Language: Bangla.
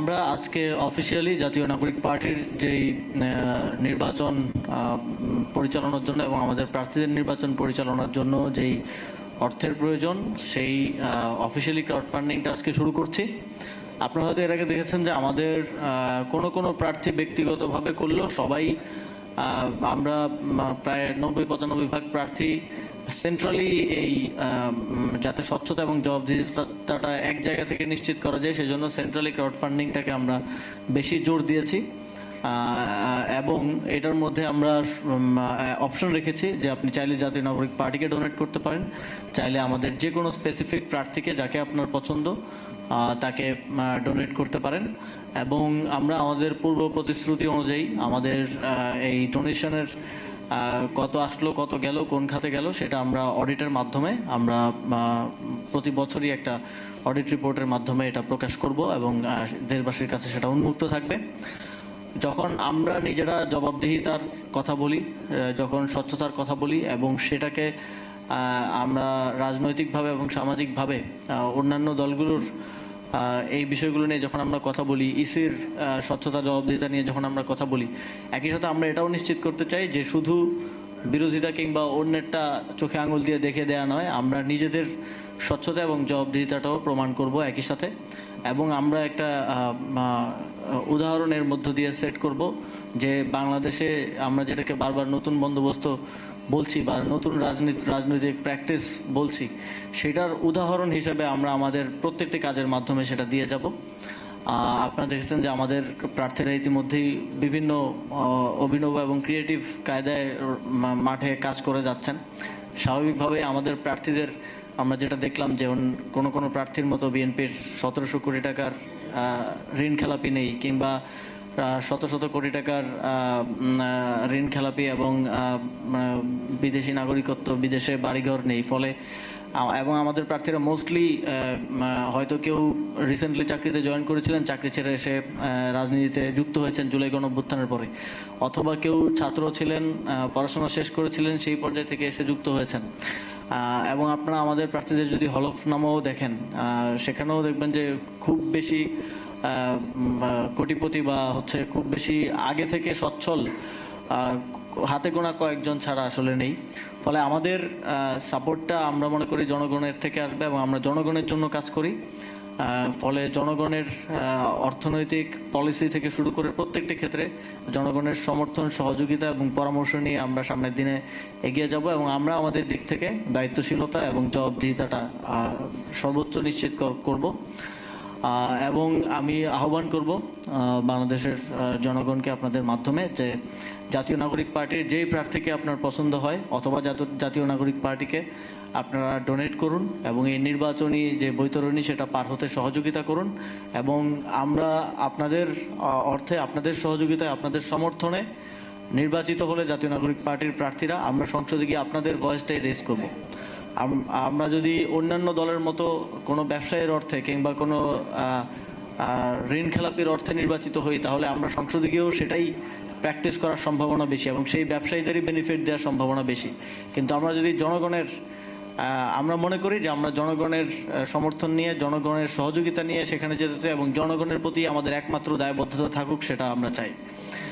আমরা আজকে অফিসিয়ালি জাতীয় নাগরিক পার্টির যেই নির্বাচন পরিচালনার জন্য এবং আমাদের প্রার্থীদের নির্বাচন পরিচালনার জন্য যেই অর্থের প্রয়োজন, সেই অফিসিয়ালি ক্রাউড ফান্ডিংটা আজকে শুরু করছি। আপনারা হয়তো এর আগে দেখেছেন যে আমাদের কোনো কোনো প্রার্থী ব্যক্তিগতভাবে করলেও সবাই আমরা প্রায় নব্বই পঁচানব্বই ভাগ প্রার্থী সেন্ট্রালি এই যাতে স্বচ্ছতা এবং জবাবদিহিতাটা এক জায়গা থেকে নিশ্চিত করা যায়, সেজন্য সেন্ট্রালি ক্রাউড ফান্ডিংটাকে আমরা বেশি জোর দিয়েছি। এবং এটার মধ্যে আমরা অপশন রেখেছি যে আপনি চাইলে জাতীয় নাগরিক পার্টিকে ডোনেট করতে পারেন। চাইলে আমাদের যে কোনো স্পেসিফিক প্রার্থীকে যাকে আপনার পছন্দ তাকে ডোনেট করতে পারেন। এবং আমরা আমাদের পূর্ব প্রতিশ্রুতি অনুযায়ী আমাদের এই ডোনেশনের কত আসলো, কত গেল, কোন খাতে গেল, সেটা আমরা অডিটের মাধ্যমে, আমরা প্রতি বছরই একটা অডিট রিপোর্টের মাধ্যমে এটা প্রকাশ করব এবং দেশবাসীর কাছে সেটা উন্মুক্ত থাকবে। যখন আমরা নিজেরা জবাবদিহিতার কথা বলি যখন স্বচ্ছতার কথা বলি এবং সেটাকে আমরা রাজনৈতিকভাবে এবং সামাজিকভাবে অন্যান্য দলগুলোর এই বিষয়গুলো নিয়ে যখন আমরা কথা বলি, ইসির স্বচ্ছতা জবাবদিহিতা নিয়ে যখন আমরা কথা বলি, একই সাথে আমরা এটাও নিশ্চিত করতে চাই যে শুধু বিরোধিতা কিংবা অন্যেরটা চোখে আঙুল দিয়ে দেখে দেয়া নয়, আমরা নিজেদের স্বচ্ছতা এবং জবাবদিহিতাটাও প্রমাণ করব একই সাথে। এবং আমরা একটা উদাহরণের মধ্য দিয়ে সেট করব যে বাংলাদেশে আমরা যেটাকে বারবার নতুন বন্দোবস্ত বলছি বা নতুন রাজনীতি রাজনৈতিক প্র্যাকটিস বলছি, সেটার উদাহরণ হিসেবে আমরা আমাদের প্রত্যেকটি কাজের মাধ্যমে সেটা দিয়ে যাব। আপনারা দেখেছেন যে আমাদের প্রার্থীরা ইতিমধ্যেই বিভিন্ন অভিনব এবং ক্রিয়েটিভ কায়দায় মাঠে কাজ করে যাচ্ছেন। স্বাভাবিকভাবে আমাদের প্রার্থীদের, আমরা যেটা দেখলাম যে কোনো কোনো প্রার্থীর মতো বিএনপির সতেরোশো কোটি টাকার ঋণ খেলাপি নেই কিংবা শত শত কোটি টাকার ঋণ খেলাপি এবং বিদেশি নাগরিকত্ব বিদেশে বাড়িঘর নেই। ফলে এবং আমাদের প্রার্থীরা মোস্টলি হয়তো কেউ রিসেন্টলি চাকরিতে জয়েন করেছিলেন, চাকরি ছেড়ে এসে রাজনীতিতে যুক্ত হয়েছেন জুলাই গণ অভ্যুত্থানের পরে। অথবা কেউ ছাত্র ছিলেন পড়াশোনা শেষ করেছিলেন, সেই পর্যায় থেকে এসে যুক্ত হয়েছেন। এবং আপনারা আমাদের প্রার্থীদের যদি হলফনামাও দেখেন সেখানেও দেখবেন যে খুব বেশি কোটিপতি বা হচ্ছে খুব বেশি আগে থেকে সচ্ছল হাতে গোনা কয়েকজন ছাড়া আসলে নেই। ফলে আমাদের সাপোর্টটা আমরা মনে করি জনগণের থেকে আসবে এবং আমরা জনগণের জন্য কাজ করি। ফলে জনগণের অর্থনৈতিক পলিসি থেকে শুরু করে প্রত্যেকটি ক্ষেত্রে জনগণের সমর্থন, সহযোগিতা এবং পরামর্শ নিয়ে আমরা সামনের দিনে এগিয়ে যাব এবং আমরা আমাদের দিক থেকে দায়িত্বশীলতা এবং জবাবদিহিতাটা সর্বোচ্চ নিশ্চিত কর- করব। এবং আমি আহ্বান করব বাংলাদেশের জনগণকে আপনাদের মাধ্যমে যে জাতীয় নাগরিক পার্টির যেই প্রার্থীকে আপনার পছন্দ হয় অথবা জাত- জাতীয় নাগরিক পার্টিকে আপনারা ডোনেট করুন এবং এই নির্বাচনী যে বৈতরণী সেটা পার হতে সহযোগিতা করুন এবং আমরা আপনাদের অর্থে আপনাদের সহযোগিতায়, আপনাদের সমর্থনে নির্বাচিত হলে জাতীয় নাগরিক পার্টির প্রার্থীরা আমরা সংসদে গিয়ে আপনাদের ভয়েসটাই রেজ করব। আমরা যদি অন্যান্য দলের মতো কোনো ব্যবসায়ের অর্থে কিংবা কোনো ঋণ খেলাপির অর্থে নির্বাচিত হই, তাহলে আমরা সংসদে গিয়েও সেটাই প্র্যাকটিস করার সম্ভাবনা বেশি এবং সেই ব্যবসায়ীদেরই বেনিফিট দেওয়ার সম্ভাবনা বেশি। কিন্তু আমরা যদি জনগণের আমরা মনে করি যে আমরা জনগণের সমর্থন নিয়ে, জনগণের সহযোগিতা নিয়ে সেখানে যেতে চাই এবং জনগণের প্রতি আমাদের একমাত্র দায়বদ্ধতা থাকুক, সেটা আমরা চাই।